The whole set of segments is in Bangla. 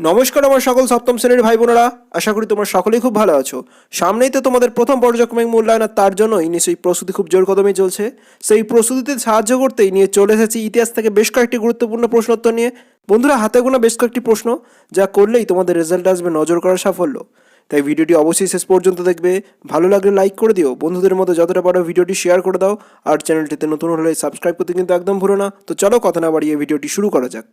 নমস্কার আমার সকল সপ্তম শ্রেণির ভাই বোনেরা আশা করি তোমরা সকলেই খুব ভালো আছো। সামনেই তো তোমাদের প্রথম পর্যায়ক্রমিক মূল্যায়ন আর তার জন্যই নিশ্চয়ই প্রস্তুতি খুব জোর কদমে চলছে। সেই প্রস্তুতিতে সাহায্য করতেই নিয়ে চলে এসেছি ইতিহাস থেকে বেশ কয়েকটি গুরুত্বপূর্ণ প্রশ্নোত্তর নিয়ে। বন্ধুরা, হাতে গোনা বেশ কয়েকটি প্রশ্ন, যা করলেই তোমাদের রেজাল্ট আসবে নজর করার সাফল্য। তাই ভিডিওটি অবশ্যই শেষ পর্যন্ত দেখবে। ভালো লাগলে লাইক করে দিও। বন্ধুদের মধ্যে যতটা পারো ভিডিওটি শেয়ার করে দাও। আর চ্যানেলটিতে নতুন হলে সাবস্ক্রাইব করতে কিন্তু একদম ভুলো না। তো চলো কথা না বাড়িয়ে ভিডিওটি শুরু করা যাক।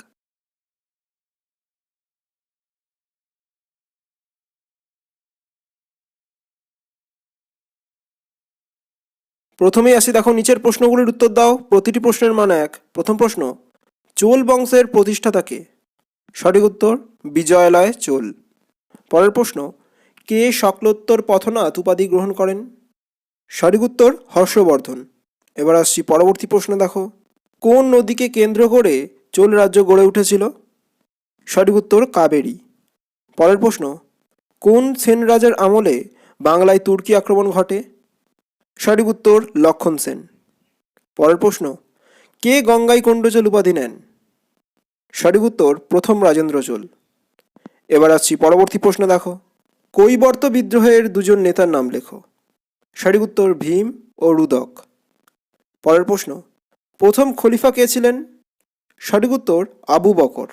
প্রথমেই আসি, দেখো, নিচের প্রশ্নগুলির উত্তর দাও। প্রতিটি প্রশ্নের মান এক। প্রথম প্রশ্ন, চোল বংশের প্রতিষ্ঠাতাকে সঠিক উত্তর, বিজয়ালয় চোল। পরের প্রশ্ন, কে শক্লোত্তর পথনাথ উপাধি গ্রহণ করেন? সঠিক উত্তর, হর্ষবর্ধন। এবার আসছি পরবর্তী প্রশ্ন, দেখো, কোন নদীকে কেন্দ্র করে চোল রাজ্য গড়ে উঠেছিল? সঠিক উত্তর, কাবেরী। পরের প্রশ্ন, কোন সেন রাজার আমলে বাংলায় তুর্কি আক্রমণ ঘটে? সঠিক উত্তর লক্ষণ সেন। পরের প্রশ্ন, কে গঙ্গাই কোণ্ডচোল উপাধি নেন? সঠিক উত্তর প্রথম রাজেন্দ্র চোল। এবার আসছি পরবর্তী প্রশ্ন দেখো, কৈবর্ত বিদ্রোহের দুজন নেতার নাম লেখো। সঠিক উত্তর ভীম ও রুদক। পরের প্রশ্ন, প্রথম খলিফা কে ছিলেন? সঠিক উত্তর আবু বকর।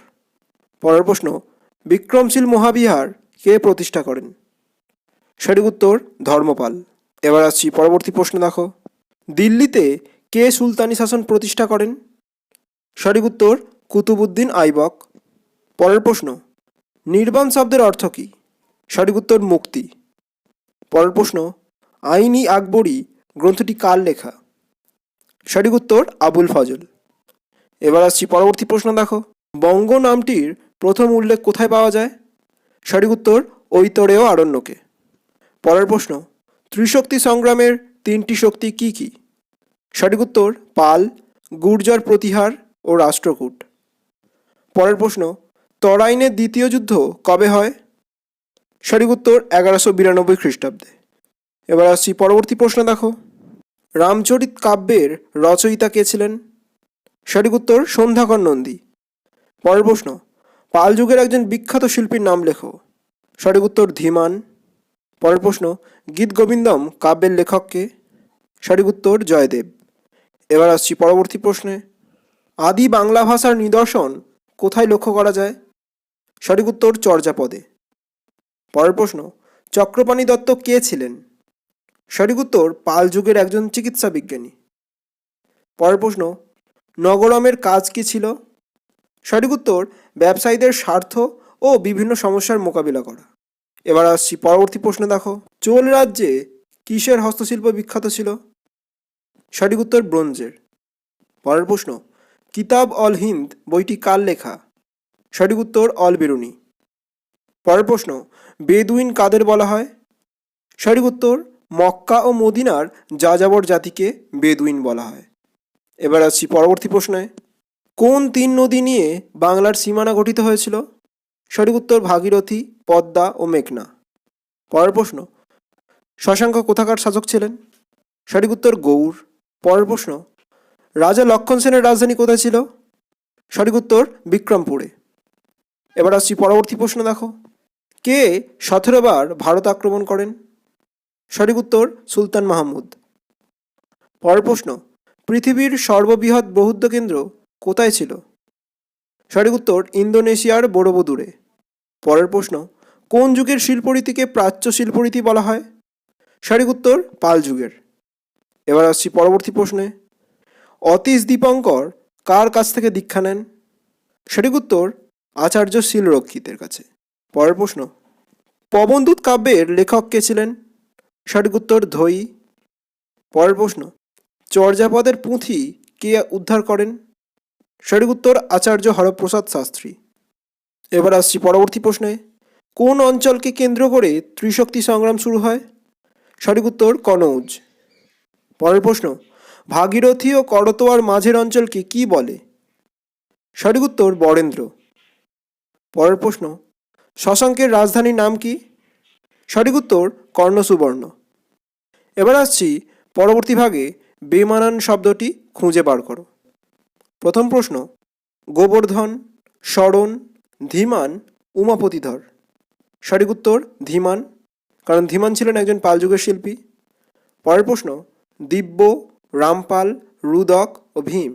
পরের প্রশ্ন, বিক্রমশীল মহাবিহার কে প্রতিষ্ঠা করেন? সঠিক উত্তর ধর্মপাল। এবার আসছি পরবর্তী প্রশ্ন, দেখো। দিল্লিতে কে সুলতানি শাসন প্রতিষ্ঠা করেন? সঠিক উত্তর কুতুবুদ্দিন আইবক। পরের প্রশ্ন, নির্বাণ শব্দের অর্থ কী? সঠিক উত্তর, মুক্তি। পরের প্রশ্ন, আইনি আকবরী গ্রন্থটি কার লেখা? সঠিক উত্তর, আবুল ফজল। এবার আসছি পরবর্তী প্রশ্ন, দেখো। বঙ্গ নামটির প্রথম উল্লেখ কোথায় পাওয়া যায়? সঠিক উত্তর, ঐতরেয় আরণ্যকে। পরের প্রশ্ন ত্রিশক্তি সংগ্রামের তিনটি শক্তি কি কি? সঠিক উত্তর, পাল, গুর্জর প্রতিহার ও রাষ্ট্রকূট। পরের প্রশ্ন তরাইনের দ্বিতীয় যুদ্ধ কবে হয়? সঠিক উত্তর, এগারোশো বিরানব্বই খ্রিস্টাব্দে। এবার আসছি পরবর্তী প্রশ্ন দেখো। রামচরিত কাব্যের রচয়িতা কে ছিলেন? সঠিক উত্তর, সন্ধ্যাকর নন্দী। পরের প্রশ্ন, পাল যুগের একজন বিখ্যাত শিল্পীর নাম লেখো। সঠিক উত্তর, ধীমান। পরের প্রশ্ন, গীত গোবিন্দম কাব্যের লেখককে সঠিক উত্তর জয়দেব। এবার আসছি পরবর্তী প্রশ্নে, আদি বাংলা ভাষার নিদর্শন কোথায় লক্ষ্য করা যায়? সঠিক উত্তর চর্যাপদে। পরের প্রশ্ন, চক্রপাণি দত্ত কে ছিলেন? সঠিক উত্তর, পাল যুগের একজন চিকিৎসা বিজ্ঞানী। পরের প্রশ্ন, নগরমের কাজ কি ছিল? সঠিক উত্তর, ব্যবসায়ীদের স্বার্থ ও বিভিন্ন সমস্যার মোকাবিলা করা। এবার আসছি পরবর্তী প্রশ্ন, দেখো। চোল রাজ্যে কিসের হস্তশিল্প বিখ্যাত ছিল? সঠিক উত্তর ব্রোঞ্জের। পরের প্রশ্ন, কিতাব অল হিন্দ বইটি কার লেখা? সঠিক উত্তর অল বেরুনি। পরের প্রশ্ন, বেদুইন কাদের বলা হয়? সঠিক উত্তর, মক্কা ও মদিনার যাযাবর জাতিকে বেদুইন বলা হয়। এবার আসছি পরবর্তী প্রশ্নে, কোন তিন নদী নিয়ে বাংলার সীমানা গঠিত হয়েছিল? সঠিক উত্তর ভাগীরথী, পদ্মা ও মেঘনা। পরের প্রশ্ন, শশাঙ্ক কোথাকার শাসক ছিলেন? সঠিক উত্তর গৌড়। পরের প্রশ্ন, রাজা লক্ষণ সেনের রাজধানী কোথায় ছিল? সঠিক উত্তর বিক্রমপুরে। এবার আসছি পরবর্তী প্রশ্ন দেখো। কে সতেরোবার ভারত আক্রমণ করেন? সঠিক উত্তর সুলতান মাহমুদ। পরের প্রশ্ন, পৃথিবীর সর্ববৃহৎ বৌদ্ধ কেন্দ্র কোথায় ছিল? সঠিক উত্তর, ইন্দোনেশিয়ার বড়বদূরে। পরের প্রশ্ন, কোন যুগের শিল্পরীতিকে প্রাচ্য শিল্পরীতি বলা হয়? সঠিক উত্তর, পাল যুগের। এবার আসছি পরবর্তী প্রশ্নে। অতীশ দীপঙ্কর কার কাছ থেকে দীক্ষা নেন? সঠিক উত্তর, আচার্য শিলরক্ষিতের কাছে। পরের প্রশ্ন, পবনদূত কাব্যের লেখক কে ছিলেন? সঠিক উত্তর ধৈ পরের প্রশ্ন, চর্যাপদের পুঁথি কে উদ্ধার করেন? সঠিক উত্তর আচার্য হরপ্রসাদ শাস্ত্রী। এবার আসছি পরবর্তী প্রশ্নে। কোন অঞ্চলকে কেন্দ্র করে ত্রিশক্তি সংগ্রাম শুরু হয়? সঠিক উত্তর কনৌজ। পরের প্রশ্ন, ভাগীরথী ও করতোয়ার মাঝের অঞ্চলকে কি বলে? সঠিক উত্তর বরেন্দ্র। পরের প্রশ্ন, শশাঙ্কের রাজধানীর নাম কি? সঠিক উত্তর কর্ণসুবর্ণ। এবার আসছি পরবর্তী ভাগে বেমানান শব্দটি খুঁজে বার করো। প্রথম প্রশ্ন, গোবর্ধন স্মরণ ধীমান, উমাপতিধর। সঠিক উত্তর, ধীমান, কারণ ধীমান ছিলেন একজন পাল যুগের শিল্পী। পরের প্রশ্ন, দিব্য, রামপাল, রুদক ও ভীম।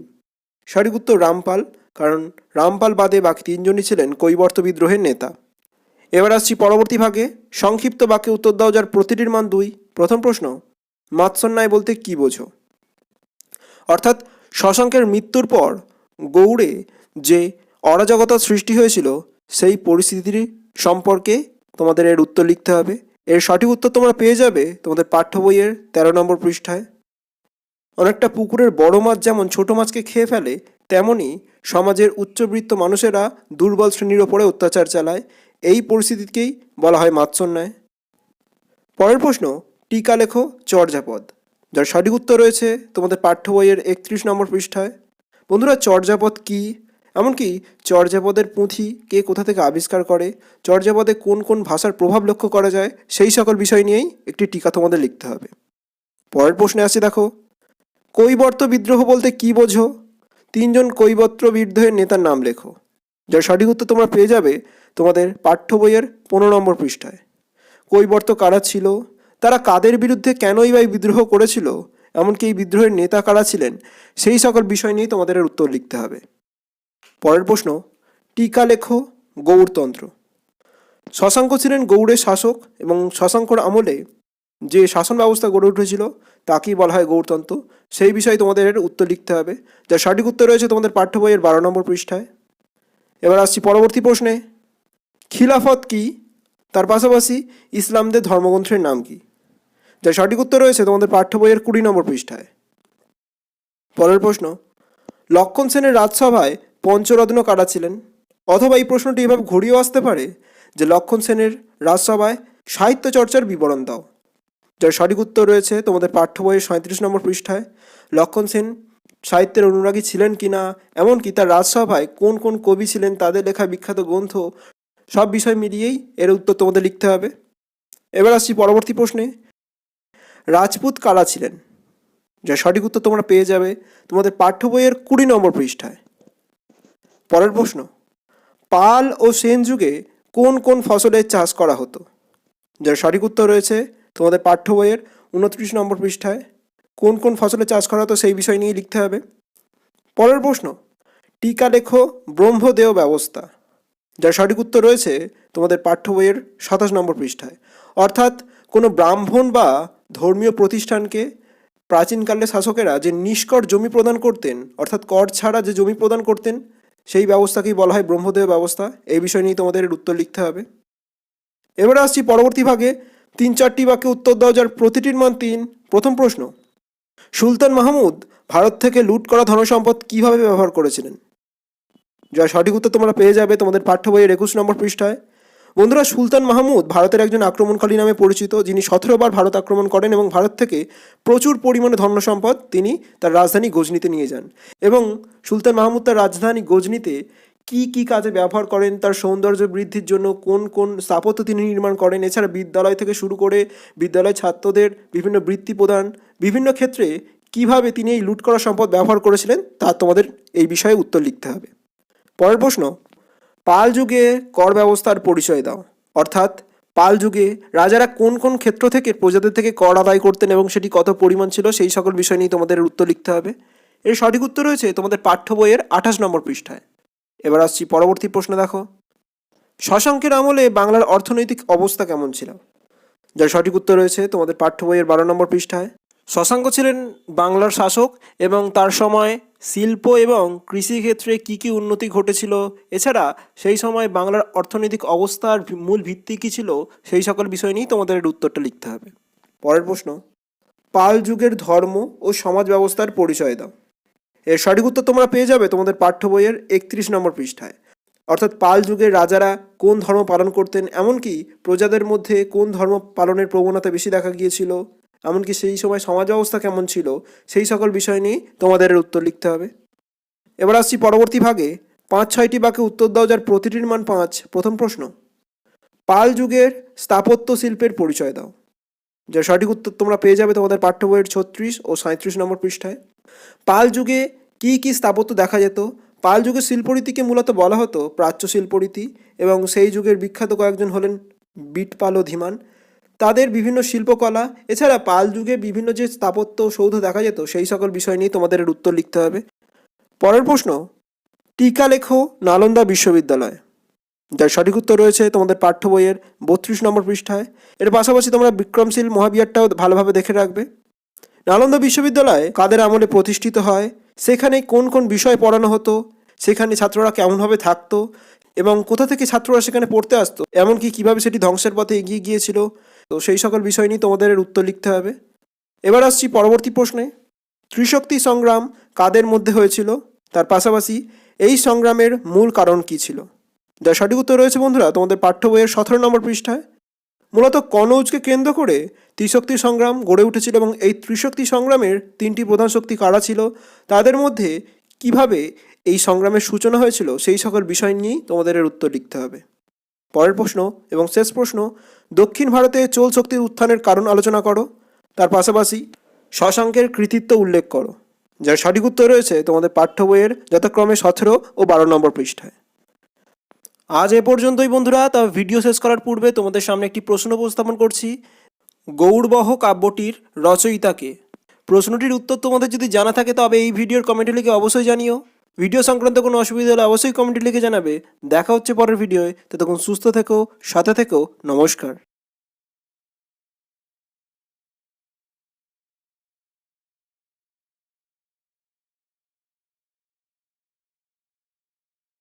সঠিক উত্তর, রামপাল, কারণ রামপাল বাদে বাকি তিনজনই ছিলেন কৈবর্ত বিদ্রোহের নেতা। এবার আসছি পরবর্তী ভাগে, সংক্ষিপ্ত বাক্যে উত্তর দাও যার প্রতিটির মান দুই। প্রথম প্রশ্ন, মাৎসন্যায় বলতে কি বোঝো? অর্থাৎ শশাঙ্কের মৃত্যুর পর গৌড়ে যে অরাজকতার সৃষ্টি হয়েছিল, সেই পরিস্থিতির সম্পর্কে তোমাদের এর উত্তর লিখতে হবে। এর সঠিক উত্তর তোমরা পেয়ে যাবে তোমাদের পাঠ্য বইয়ের তেরো নম্বর পৃষ্ঠায়। অনেকটা পুকুরের বড় মাছ যেমন ছোট মাছকে খেয়ে ফেলে, তেমনি সমাজের উচ্চবৃত্ত মানুষেরা দুর্বল শ্রেণির ওপরে অত্যাচার চালায়। এই পরিস্থিতিকেই বলা হয় মাৎসন্যায়। পরের প্রশ্ন, টিকা লেখো চর্যাপদ। যার সঠিক উত্তর রয়েছে তোমাদের পাঠ্য বইয়ের একত্রিশ নম্বর পৃষ্ঠায়। বন্ধুরা, চর্যাপদ কি? এমনকি চর্যাপদের পুঁথি কে কোথা থেকে আবিষ্কার করে? চর্যাপদে কোন কোন ভাষার প্রভাব লক্ষ্য করা যায়? সেই সকল বিষয় নিয়েই একটি টিকা তোমাদের লিখতে হবে। পরের প্রশ্নে আসছে, দেখো। কৈবর্ত বিদ্রোহ বলতে কি বোঝো? তিনজন কৈবর্ত বিদ্রোহের নেতার নাম লেখো। যার সঠিক উত্তর তোমরা পেয়ে যাবে তোমাদের পাঠ্য বইয়ের পনেরো নম্বর পৃষ্ঠায়। কৈবর্ত কারা ছিল? তারা কাদের বিরুদ্ধে কেনই বা এই বিদ্রোহ করেছিল? এমনকি এই বিদ্রোহের নেতা কারা ছিলেন? সেই সকল বিষয় নিয়ে তোমাদের উত্তর লিখতে হবে। পরের প্রশ্ন, টিকা লেখো গৌড়তন্ত্র শশাঙ্ক ছিলেন গৌড়ের শাসক এবং শশাঙ্কর আমলে যে শাসন ব্যবস্থা গড়ে উঠেছিল, তাকেই বলা হয় গৌড়তন্ত্র। সেই বিষয়ে তোমাদের উত্তর লিখতে হবে। যার সঠিক উত্তর রয়েছে তোমাদের পাঠ্য বইয়ের বারো নম্বর পৃষ্ঠায়। এবার আসছি পরবর্তী প্রশ্নে, খিলাফত কি? তার পাশাপাশি ইসলামদের ধর্মগ্রন্থের নাম কি? যার সঠিক উত্তর রয়েছে তোমাদের পাঠ্য বইয়ের কুড়ি নম্বর পৃষ্ঠায়। পরের প্রশ্ন, লক্ষণ সেনের রাজসভায় পঞ্চরত্ন কারা ছিলেন? অথবা এই প্রশ্নটি এভাবে ঘুরিয়েও আসতে পারে যে লক্ষণ সেনের রাজসভায় সাহিত্য চর্চার বিবরণ দাও। যার সঠিক উত্তর রয়েছে তোমাদের পাঠ্য বইয়ের সাঁত্রিশ নম্বর পৃষ্ঠায়, লক্ষণ সেন সাহিত্যের অনুরাগী ছিলেন কি না এমনকি তার রাজসভায় কোন কোন কবি ছিলেন, তাদের লেখা বিখ্যাত গ্রন্থ, সব বিষয় মিলিয়েই এর উত্তর তোমাদের লিখতে হবে। এবার আসছি পরবর্তী প্রশ্নে। রাজপুত কারা ছিলেন? যার সঠিক উত্তর তোমরা পেয়ে যাবে তোমাদের পাঠ্য বইয়ের কুড়ি নম্বর পৃষ্ঠায়। পরের প্রশ্ন, পাল ও সেন যুগে কোন কোন ফসলের চাষ করা হতো? যার সঠিক উত্তর রয়েছে তোমাদের পাঠ্য বইয়ের উনত্রিশ নম্বর পৃষ্ঠায়। কোন কোন ফসলের চাষ করা হতো সেই বিষয় নিয়ে লিখতে হবে। পরের প্রশ্ন, টিকা লেখো ব্রহ্মদেহ ব্যবস্থা। যার সঠিক উত্তর রয়েছে তোমাদের পাঠ্য বইয়ের সাতাশ নম্বর পৃষ্ঠায়। অর্থাৎ কোনো ব্রাহ্মণ বা ধর্মীয় প্রতিষ্ঠানকে প্রাচীনকালে শাসকেরা যে নিষ্কর জমি প্রদান করতেন, অর্থাৎ কর ছাড়া যে জমি প্রদান করতেন, সেই ব্যবস্থাকেই বলা হয় ব্রহ্মদেহ ব্যবস্থা। এই বিষয় নিয়ে তোমাদের উত্তর লিখতে হবে। এবারে আসছি পরবর্তী ভাগে। তিন চারটি বাক্যে উত্তর দাও যার প্রতিটির মান তিন। প্রথম প্রশ্ন, সুলতান মাহমুদ ভারত থেকে লুট করা ধনসম্পদ কীভাবে ব্যবহার করেছিলেন? যার সঠিক উত্তর তোমরা পেয়ে যাবে তোমাদের পাঠ্য বইয়ের একুশ নম্বর পৃষ্ঠায়। বন্ধুরা, সুলতান মাহমুদ ভারতের একজন আক্রমণকারী নামে পরিচিত, যিনি সতেরো বার ভারত আক্রমণ করেন এবং ভারত থেকে প্রচুর পরিমাণে ধন্য সম্পদ তিনি তার রাজধানী গজনিতে নিয়ে যান। এবং সুলতান মাহমুদ তার রাজধানী গজনিতে কি কি কাজে ব্যবহার করেন, তার সৌন্দর্য বৃদ্ধির জন্য কোন কোন স্থাপত্য তিনি নির্মাণ করেন, এছাড়া বিদ্যালয় থেকে শুরু করে বিদ্যালয় ছাত্রদের বিভিন্ন বৃত্তি প্রদান, বিভিন্ন ক্ষেত্রে কীভাবে তিনি এই লুট করা সম্পদ ব্যবহার করেছিলেন, তা তোমাদের এই বিষয়ে উত্তর লিখতে হবে। পরের প্রশ্ন পাল যুগে কর ব্যবস্থার পরিচয় দাও। অর্থাৎ পাল যুগে রাজারা কোন কোন ক্ষেত্র থেকে প্রজাদের থেকে কর আদায় করতেন এবং সেটি কত পরিমাণ ছিল সেই সকল বিষয় নিয়ে তোমাদের উত্তর লিখতে হবে। এর সঠিক উত্তর রয়েছে তোমাদের পাঠ্য বইয়ের আঠাশ নম্বর পৃষ্ঠায়। এবার আসছি পরবর্তী প্রশ্ন দেখো। শশাঙ্কের আমলে বাংলার অর্থনৈতিক অবস্থা কেমন ছিল? যার সঠিক উত্তর রয়েছে তোমাদের পাঠ্য বইয়ের বারো নম্বর পৃষ্ঠায়। শশাঙ্ক ছিলেন বাংলার শাসক এবং তার সময় শিল্প এবং কৃষিক্ষেত্রে কী কী উন্নতি ঘটেছিল? এছাড়া সেই সময় বাংলার অর্থনৈতিক অবস্থার মূল ভিত্তি কী ছিল? সেই সকল বিষয় নিয়েই তোমাদের উত্তরটা লিখতে হবে। পরের প্রশ্ন, পাল যুগের ধর্ম ও সমাজ ব্যবস্থার পরিচয় দাও। এর সঠিক উত্তর তোমরা পেয়ে যাবে তোমাদের পাঠ্য বইয়ের একত্রিশ নম্বর পৃষ্ঠায়। অর্থাৎ পাল যুগের রাজারা কোন ধর্ম পালন করতেন? এমনকি প্রজাদের মধ্যে কোন ধর্ম পালনের প্রবণতা বেশি দেখা গিয়েছিল? এমনকি সেই সময় সমাজ ব্যবস্থা কেমন ছিল, সেই সকল বিষয় নিয়ে তোমাদের উত্তর লিখতে হবে। এবার আসছি পরবর্তী ভাগে। পাঁচ ছয়টি বাক্যে উত্তর দাও যার প্রতিটির মান পাঁচ। প্রথম প্রশ্ন, পাল যুগের স্থাপত্য শিল্পের পরিচয় দাও। যার সঠিক উত্তর তোমরা পেয়ে যাবে তোমাদের পাঠ্য বইয়ের ছত্রিশ ও সাঁত্রিশ নম্বর পৃষ্ঠায়। পাল যুগে কী কী স্থাপত্য দেখা যেত? পাল যুগের শিল্পরীতিকে মূলত বলা হতো প্রাচ্য শিল্পরীতি এবং সেই যুগের বিখ্যাত কয়েকজন হলেন বিটপাল ও ধীমান। তাদের বিভিন্ন শিল্পকলা, এছাড়া পাল যুগে বিভিন্ন যে স্থাপত্য সৌধ দেখা যেত, সেই সকল বিষয় নিয়ে তোমাদের উত্তর লিখতে হবে। পরের প্রশ্ন টিকা লেখো নালন্দা বিশ্ববিদ্যালয়। যার সঠিক উত্তর রয়েছে তোমাদের পাঠ্য বইয়ের বত্রিশ নম্বর পৃষ্ঠায়। এর পাশাপাশি তোমরা বিক্রমশীল মহাবিহারটাও ভালোভাবে দেখে রাখবে। নালন্দা বিশ্ববিদ্যালয় কাদের আমলে প্রতিষ্ঠিত হয়? সেখানে কোন কোন বিষয় পড়ানো হতো? সেখানে ছাত্ররা কেমনভাবে থাকতো? এবং কোথা থেকে ছাত্ররা সেখানে পড়তে আসতো? এমনকি কীভাবে সেটি ধ্বংসের পথে এগিয়ে গিয়েছিল? তো সেই সকল বিষয় নিয়ে তোমাদের উত্তর লিখতে হবে। এবার আসছি পরবর্তী প্রশ্নে। ত্রিশক্তি সংগ্রাম কাদের মধ্যে হয়েছিল? তার পাশাপাশি এই সংগ্রামের মূল কারণ কী ছিল? যার সঠিক উত্তর রয়েছে বন্ধুরা, তোমাদের পাঠ্য বইয়ের সতেরো নম্বর পৃষ্ঠায়। মূলত কনৌজকে কেন্দ্র করে ত্রিশক্তি সংগ্রাম গড়ে উঠেছিল এবং এই ত্রিশক্তি সংগ্রামের তিনটি প্রধান শক্তি কারা ছিল, তাদের মধ্যে কীভাবে এই সংগ্রামের সূচনা হয়েছিল, সেই সকল বিষয় নিয়েই তোমাদের উত্তর লিখতে হবে। পরের প্রশ্ন এবং শেষ প্রশ্ন, দক্ষিণ ভারতে চোল শক্তির উত্থানের কারণ আলোচনা করো। তার পাশাপাশি শশাঙ্কের কৃতিত্ব উল্লেখ করো। যার সঠিক উত্তর রয়েছে তোমাদের পাঠ্য বইয়ের যথাক্রমে সতেরো ও বারো নম্বর পৃষ্ঠায়। আজ এ পর্যন্তই বন্ধুরা, তবে ভিডিও শেষ করার পূর্বে তোমাদের সামনে একটি প্রশ্ন উপস্থাপন করছি। গৌড়বহ কাব্যটির রচয়িতাকে। প্রশ্নটির উত্তর তোমাদের যদি জানা থাকে, তবে এই ভিডিওর কমেন্টে লিখে অবশ্যই জানিও। ভিডিও সংক্রান্ত কোনো অসুবিধা হলে অবশ্যই কমেন্টে লিখে জানাবে। দেখা হচ্ছে পরের ভিডিওয়। তখন সুস্থ থেকো, সাথে থেকো। নমস্কার।